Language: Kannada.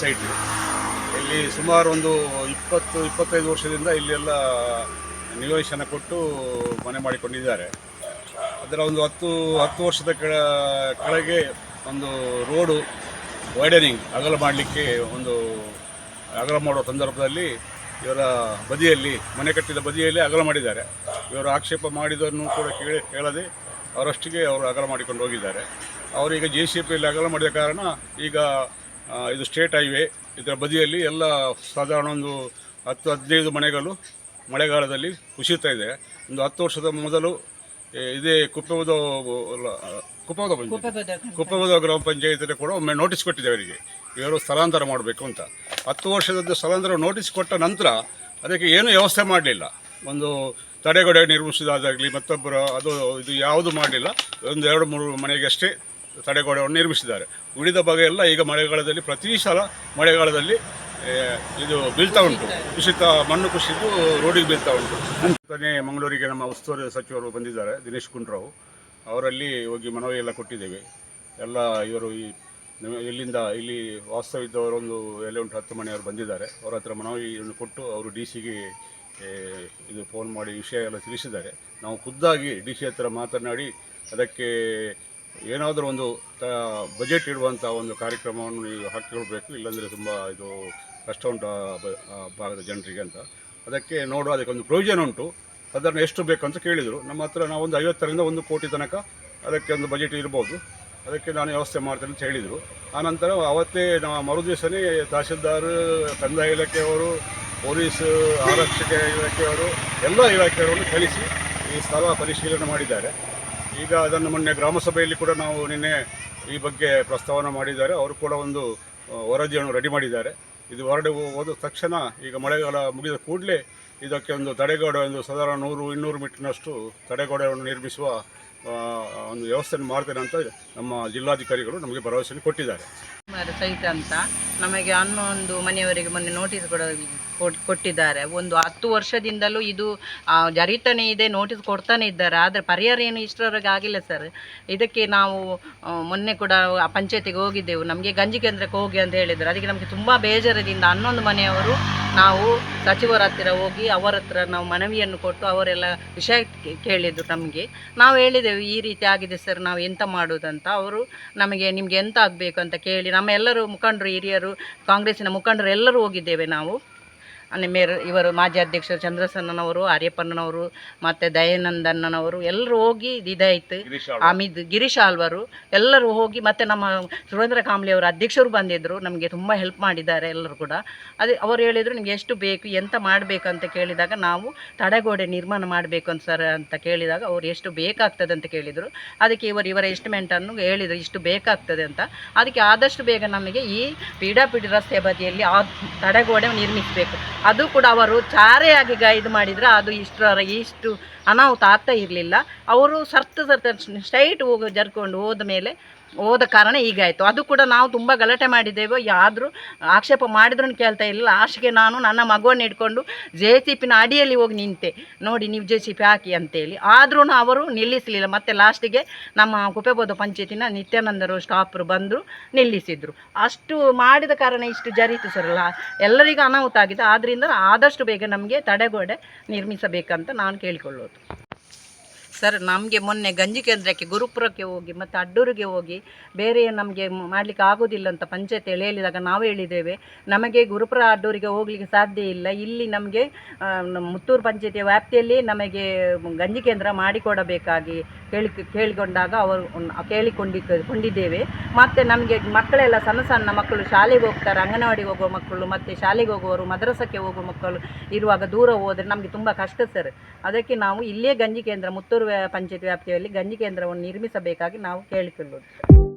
ಸೈಟ್ ಇಲ್ಲಿ ಸುಮಾರು ಒಂದು ಇಪ್ಪತ್ತು, ಇಪ್ಪತ್ತೈದು ವರ್ಷದಿಂದ ಇಲ್ಲೆಲ್ಲ ನಿವೇಶನ ಕೊಟ್ಟು ಮನೆ ಮಾಡಿಕೊಂಡಿದ್ದಾರೆ. ಅದರ ಒಂದು ಹತ್ತು ಹತ್ತು ವರ್ಷದ ಕೆಳ, ಕೆಳಗೆ ಒಂದು ರೋಡು ವೈಡನಿಂಗ್, ಅಗಲ ಮಾಡಲಿಕ್ಕೆ ಒಂದು ಅಗಲ ಮಾಡುವ ಸಂದರ್ಭದಲ್ಲಿ ಇವರ ಬದಿಯಲ್ಲಿ, ಮನೆ ಕಟ್ಟಿದ ಬದಿಯಲ್ಲಿ ಅಗಲ ಮಾಡಿದ್ದಾರೆ. ಇವರು ಆಕ್ಷೇಪ ಮಾಡಿದನ್ನು ಕೂಡ ಕೇಳಿ, ಕೇಳದೆ ಅವರಷ್ಟಿಗೆ ಅವರು ಅಗಲ ಮಾಡಿಕೊಂಡು ಹೋಗಿದ್ದಾರೆ. ಅವರೀಗ ಜೆ ಸಿ ಪಿಯಲ್ಲಿ ಅಗಲ ಮಾಡಿದ ಕಾರಣ ಈಗ ಇದು ಸ್ಟೇಟ್ ಹೈವೇ. ಇದರ ಬದಿಯಲ್ಲಿ ಎಲ್ಲ ಸಾಧಾರಣ ಒಂದು ಹತ್ತು ಹದಿನೈದು ಮನೆಗಳು ಮಳೆಗಾಲದಲ್ಲಿ ಕುಸಿಯುತ್ತಾ ಇದೆ. ಒಂದು ಹತ್ತು ವರ್ಷದ ಮೊದಲು ಇದೇ ಕುಪ್ಪದ ಕುಪ್ಪದ ಕುಪ್ಪದ ಗ್ರಾಮ ಪಂಚಾಯತ್. ಕೂಡ ಒಮ್ಮೆ ನೋಟಿಸ್ ಕೊಟ್ಟಿದೆ ಅವರಿಗೆ. ಇವರು ಸ್ಥಳಾಂತರ ಮಾಡಬೇಕು ಅಂತ. ಹತ್ತು ವರ್ಷದ ಸ್ಥಳಾಂತರ ನೋಟಿಸ್ ಕೊಟ್ಟ ನಂತರ ಅದಕ್ಕೆ ಏನು ವ್ಯವಸ್ಥೆ ಮಾಡಲಿಲ್ಲ. ಒಂದು ತಡೆಗೋಡೆ ನಿರ್ಮಿಸಿದಾಗಲಿ ಮತ್ತೊಬ್ಬರು ಅದು ಇದು ಯಾವುದು ಮಾಡಲಿಲ್ಲ. ಒಂದು ಎರಡು ಮೂರು ಮನೆಗೆ ಅಷ್ಟೇ ತಡೆಗೋಡೆಯನ್ನು ನಿರ್ಮಿಸಿದ್ದಾರೆ. ಉಳಿದ ಭಾಗ ಎಲ್ಲ ಈಗ ಮಳೆಗಾಲದಲ್ಲಿ ಪ್ರತಿ ಸಲ ಮಳೆಗಾಲದಲ್ಲಿ ಇದು ಬೀಳ್ತಾ ಉಂಟು. ಕುಸಿತ, ಮಣ್ಣು ಕುಸಿದು ರೋಡಿಗೆ ಬೀಳ್ತಾ ಉಂಟು. ಅಂತಾನೆ ಮಂಗಳೂರಿಗೆ ನಮ್ಮ ಉಸ್ತುವಾರಿ ಸಚಿವರು ಬಂದಿದ್ದಾರೆ, ದಿನೇಶ್ ಗುಂಡ್ರಾವ್. ಅವರಲ್ಲಿ ಹೋಗಿ ಮನವಿ ಎಲ್ಲ ಕೊಟ್ಟಿದ್ದೇವೆ. ಎಲ್ಲ ಇವರು ಈ, ಇಲ್ಲಿಂದ ಇಲ್ಲಿ ವಾಸ್ತವ ಎಲೆ ಉಂಟು, ಹತ್ತು ಮನೆಯವರು ಬಂದಿದ್ದಾರೆ. ಅವರ ಹತ್ರ ಮನವಿಯನ್ನು ಕೊಟ್ಟು ಅವರು ಡಿ ಸಿಗೆ ಇದು ಫೋನ್ ಮಾಡಿ ವಿಷಯ ಎಲ್ಲ ತಿಳಿಸಿದ್ದಾರೆ. ನಾವು ಖುದ್ದಾಗಿ ಡಿ ಸಿ ಹತ್ರ ಮಾತನಾಡಿ ಅದಕ್ಕೆ ಏನಾದರೂ ಒಂದು ಬಜೆಟ್ ಇಡುವಂಥ ಒಂದು ಕಾರ್ಯಕ್ರಮವನ್ನು ನೀವು ಹಾಕಿಕೊಳ್ಬೇಕು, ಇಲ್ಲಾಂದರೆ ತುಂಬ ಇದು ಕಷ್ಟ ಉಂಟು ಭಾಗದ ಜನರಿಗೆ ಅಂತ. ಅದಕ್ಕೆ ನೋಡುವ, ಅದಕ್ಕೆ ಒಂದು ಪ್ರಯೋಜನ ಉಂಟು. ಅದನ್ನು ಎಷ್ಟು ಬೇಕು ಅಂತ ಕೇಳಿದರು. ನಮ್ಮ ಹತ್ರ ನಾವು ಒಂದು ಐವತ್ತರಿಂದ ಒಂದು ಕೋಟಿ ತನಕ ಅದಕ್ಕೆ ಒಂದು ಬಜೆಟ್ ಇರ್ಬೋದು. ಅದಕ್ಕೆ ನಾನು ವ್ಯವಸ್ಥೆ ಮಾಡ್ತೇನೆ ಅಂತ ಹೇಳಿದರು. ಆನಂತರ ಅವತ್ತೇ ನಾವು ಮರುದಿವಸನೇ ತಹಶೀಲ್ದಾರ್ ಕಂದಾಯ ಇಲಾಖೆಯವರು, ಪೊಲೀಸ್, ಆರಕ್ಷಕ ಇಲಾಖೆಯವರು, ಎಲ್ಲ ಇಲಾಖೆಯವರನ್ನು ಕಳಿಸಿ ಈ ಸ್ಥಳ ಪರಿಶೀಲನೆ ಮಾಡಿದ್ದಾರೆ. ಈಗ ಅದನ್ನು ಮೊನ್ನೆ ಗ್ರಾಮಸಭೆಯಲ್ಲಿ ಕೂಡ ನಾವು ನಿನ್ನೆ ಈ ಬಗ್ಗೆ ಪ್ರಸ್ತಾವನೆ ಮಾಡಿದ್ದಾರೆ. ಅವರು ಕೂಡ ಒಂದು ವರದಿಯನ್ನು ರೆಡಿ ಮಾಡಿದ್ದಾರೆ. ಇದು ಹೊರಡೆ ಹೋದ ತಕ್ಷಣ ಈಗ ಮಳೆಗಾಲ ಮುಗಿದ ಕೂಡಲೇ ಇದಕ್ಕೆ ಒಂದು ತಡೆಗೋಡೆ, ಒಂದು ಸಾಧಾರಣ ನೂರು, ಇನ್ನೂರು ಮೀಟರ್ನಷ್ಟು ತಡೆಗೋಡೆಯನ್ನು ನಿರ್ಮಿಸುವ ಒಂದು ವ್ಯವಸ್ಥೆಯನ್ನು ಮಾಡ್ತೇನೆ ಅಂತ ನಮ್ಮ ಜಿಲ್ಲಾಧಿಕಾರಿಗಳು ನಮಗೆ ಭರವಸೆಯನ್ನು ಕೊಟ್ಟಿದ್ದಾರೆ. ಸಹಿತ ನಮಗೆ ಹನ್ನೊಂದು ಮನೆಯವರಿಗೆ ಮೊನ್ನೆ ನೋಟಿಸ್ ಕೊಡ, ಕೊಟ್- ಕೊಟ್ಟಿದ್ದಾರೆ. ಒಂದು ಹತ್ತು ವರ್ಷದಿಂದಲೂ ಇದು ಜರಿತಾನೇ ಇದೆ ನೋಟಿಸ್ ಕೊಡ್ತಾನೆ ಇದ್ದಾರೆ. ಆದರೆ ಪರಿಹಾರ ಏನು ಇಷ್ಟರವರೆಗೆ ಆಗಿಲ್ಲ ಸರ್ ಇದಕ್ಕೆ ನಾವು ಮೊನ್ನೆ ಕೂಡ ಪಂಚಾಯತಿಗೆ ಹೋಗಿದ್ದೆವು. ನಮಗೆ ಗಂಜಿ ಕೇಂದ್ರಕ್ಕೆ ಹೋಗಿ ಅಂತ ಹೇಳಿದರು. ಅದಕ್ಕೆ ನಮಗೆ ತುಂಬ ಬೇಜಾರದಿಂದ ಹನ್ನೊಂದು ಮನೆಯವರು ನಾವು ಸಚಿವರ ಹತ್ತಿರ ಹೋಗಿ ಅವರ ಹತ್ರ ನಾವು ಮನವಿಯನ್ನು ಕೊಟ್ಟು ಅವರೆಲ್ಲ ವಿಷಯ ಕೇಳಿದರು ಕೇಳಿದ್ರು ನಮಗೆ. ನಾವು ಹೇಳಿದೆವು, ಈ ರೀತಿ ಆಗಿದೆ ಸರ್ ನಾವು ಎಂತ ಮಾಡೋದಂತ. ಅವರು ನಮಗೆ ನಿಮಗೆ ಎಂತ ಆಗಬೇಕು ಅಂತ ಕೇಳಿ, ನಮ್ಮ ಎಲ್ಲರೂ ಮುಖಂಡರು, ಹಿರಿಯರು ಕಾಂಗ್ರೆಸ್ಸಿನ ಮುಖಂಡರೆಲ್ಲರೂ ಹೋಗಿದ್ದೇವೆ ನಾವು. ಮೇರ್ ಇವರು ಮಾಜಿ ಅಧ್ಯಕ್ಷರು ಚಂದ್ರಸನ್ನನವರು ಆರ್ಯಪ್ಪನವರು ಮತ್ತು ದಯಾನಂದನ್ನನವರು ಎಲ್ಲರೂ ಹೋಗಿ ಇದಾಯಿತು ಅಮಿದ್ ಗಿರೀಶ್ ಆಳ್ವರು ಎಲ್ಲರೂ ಹೋಗಿ ಮತ್ತು ನಮ್ಮ ಸುರೇಂದ್ರ ಕಾಂಬ್ಳಿ ಅವರು ಅಧ್ಯಕ್ಷರು ಬಂದಿದ್ದರು ನಮಗೆ ತುಂಬ ಹೆಲ್ಪ್ ಮಾಡಿದ್ದಾರೆ ಎಲ್ಲರೂ ಕೂಡ. ಅದೇ ಅವರು ಹೇಳಿದರು ನಿಮಗೆ ಎಷ್ಟು ಬೇಕು ಎಂತ ಮಾಡಬೇಕು? ಅಂತ ಕೇಳಿದಾಗ ನಾವು ತಡೆಗೋಡೆ ನಿರ್ಮಾಣ ಮಾಡಬೇಕು ಅಂತ ಸರ್ ಅಂತ ಕೇಳಿದಾಗ ಅವರು ಎಷ್ಟು ಬೇಕಾಗ್ತದೆ ಅಂತ ಕೇಳಿದರು. ಅದಕ್ಕೆ ಇವರು ಇವರ ಎಸ್ಟಿಮೇಟನ್ನು ಹೇಳಿದರು ಇಷ್ಟು ಬೇಕಾಗ್ತದೆ ಅಂತ. ಅದಕ್ಕೆ ಆದಷ್ಟು ಬೇಗ ನಮಗೆ ಈ ಪೀಡಾಪೀಡಿ ರಸ್ತೆ ಬದಿಯಲ್ಲಿ ಆ ತಡೆಗೋಡೆ ನಿರ್ಮಿಸಬೇಕು. ಅದು ಕೂಡ ಅವರು ಚಾರೆಯಾಗಿ ಗೈಡ್ ಮಾಡಿದರೆ ಅದು ಇಷ್ಟರ ಇಷ್ಟು ಅನಾಹುತ ಆಗ್ತಾ ಇರಲಿಲ್ಲ. ಅವರು ಸರ್ತ ಸರ್ತ ಸ್ಟ್ರೈಟ್ ಹೋಗಿ ಜರ್ಕೊಂಡು ಹೋದ ಮೇಲೆ ಹೋದ ಕಾರಣ ಹೀಗಾಯಿತು. ಅದು ಕೂಡ ನಾವು ತುಂಬ ಗಲಾಟೆ ಮಾಡಿದ್ದೇವೆ, ಯಾದರೂ ಆಕ್ಷೇಪ ಮಾಡಿದ್ರೂ ಕೇಳ್ತಾ ಇರಲಿಲ್ಲ. ಲಾಸ್ಟ್ಗೆ ನಾನು ನನ್ನ ಮಗುವನ್ನು ಇಟ್ಕೊಂಡು ಜೆ ಸಿ ಪಿನ ಅಡಿಯಲ್ಲಿ ಹೋಗಿ ನಿಂತೆ. ನೋಡಿ ನೀವು ಜೆ ಸಿ ಪಿ ಹಾಕಿ ಅಂತೇಳಿ. ಆದ್ರೂ ಅವರು ನಿಲ್ಲಿಸಲಿಲ್ಲ. ಮತ್ತು ಲಾಸ್ಟಿಗೆ ನಮ್ಮ ಕುಪೆಬೋಧ ಪಂಚಾಯತಿನ ನಿತ್ಯಾನಂದರು ಸ್ಟಾಪ್ರು ಬಂದರು, ನಿಲ್ಲಿಸಿದರು. ಅಷ್ಟು ಮಾಡಿದ ಕಾರಣ ಇಷ್ಟು ಜರೀತು ಸರ್ ಎಲ್ಲರಿಗೂ ಅನಾಹುತ ಆಗಿದೆ. ಆದ್ದರಿಂದ ಆದಷ್ಟು ಬೇಗ ನಮಗೆ ತಡೆಗೋಡೆ ನಿರ್ಮಿಸಬೇಕಂತ ನಾನು ಕೇಳಿಕೊಳ್ಳೋದು. ಸರ್, ನಮಗೆ ಮೊನ್ನೆ ಗಂಜಿ ಕೇಂದ್ರಕ್ಕೆ, ಗುರುಪುರಕ್ಕೆ ಹೋಗಿ ಮತ್ತು ಅಡ್ಡೂರಿಗೆ ಹೋಗಿ ಬೇರೆ ನಮಗೆ ಮಾಡಲಿಕ್ಕೆ ಆಗೋದಿಲ್ಲ ಅಂತ ಪಂಚಾಯತಿಯಲ್ಲಿ ಹೇಳಿದಾಗ ನಾವು ಹೇಳಿದ್ದೇವೆ. ನಮಗೆ ಗುರುಪುರ ಅಡ್ಡೂರಿಗೆ ಹೋಗಲಿಕ್ಕೆ ಸಾಧ್ಯ ಇಲ್ಲ. ಇಲ್ಲಿ ನಮಗೆ ಮುತ್ತೂರು ಪಂಚಾಯತಿಯ ವ್ಯಾಪ್ತಿಯಲ್ಲಿ ನಮಗೆ ಗಂಜಿ ಕೇಂದ್ರ ಮಾಡಿಕೊಡಬೇಕಾಗಿ ಕೇಳಿ ಕೇಳಿಕೊಂಡಾಗ ಅವರು ಕೇಳಿಕೊಂಡಿ ಕೊಂಡಿದ್ದೇವೆ. ಮತ್ತು ನಮಗೆ ಮಕ್ಕಳೆಲ್ಲ ಸಣ್ಣ ಸಣ್ಣ ಮಕ್ಕಳು ಶಾಲೆಗೆ ಹೋಗ್ತಾರೆ, ಅಂಗನವಾಡಿಗೆ ಹೋಗುವ ಮಕ್ಕಳು ಮತ್ತು ಶಾಲೆಗೆ ಹೋಗುವವರು, ಮದ್ರಸಕ್ಕೆ ಹೋಗುವ ಮಕ್ಕಳು ಇರುವಾಗ ದೂರ ಹೋದರೆ ನಮಗೆ ತುಂಬ ಕಷ್ಟ ಸರ್. ಅದಕ್ಕೆ ನಾವು ಇಲ್ಲೇ ಗಂಜಿ ಕೇಂದ್ರ, ಮುತ್ತೂರು ವ್ಯಾ- ಪಂಚಾಯತ್ ವ್ಯಾಪ್ತಿಯಲ್ಲಿ ಗಂಜಿ ಕೇಂದ್ರವನ್ನು ನಿರ್ಮಿಸಬೇಕಾಗಿ ನಾವು ಕೇಳಿಕೊಳ್ಳುವುದು.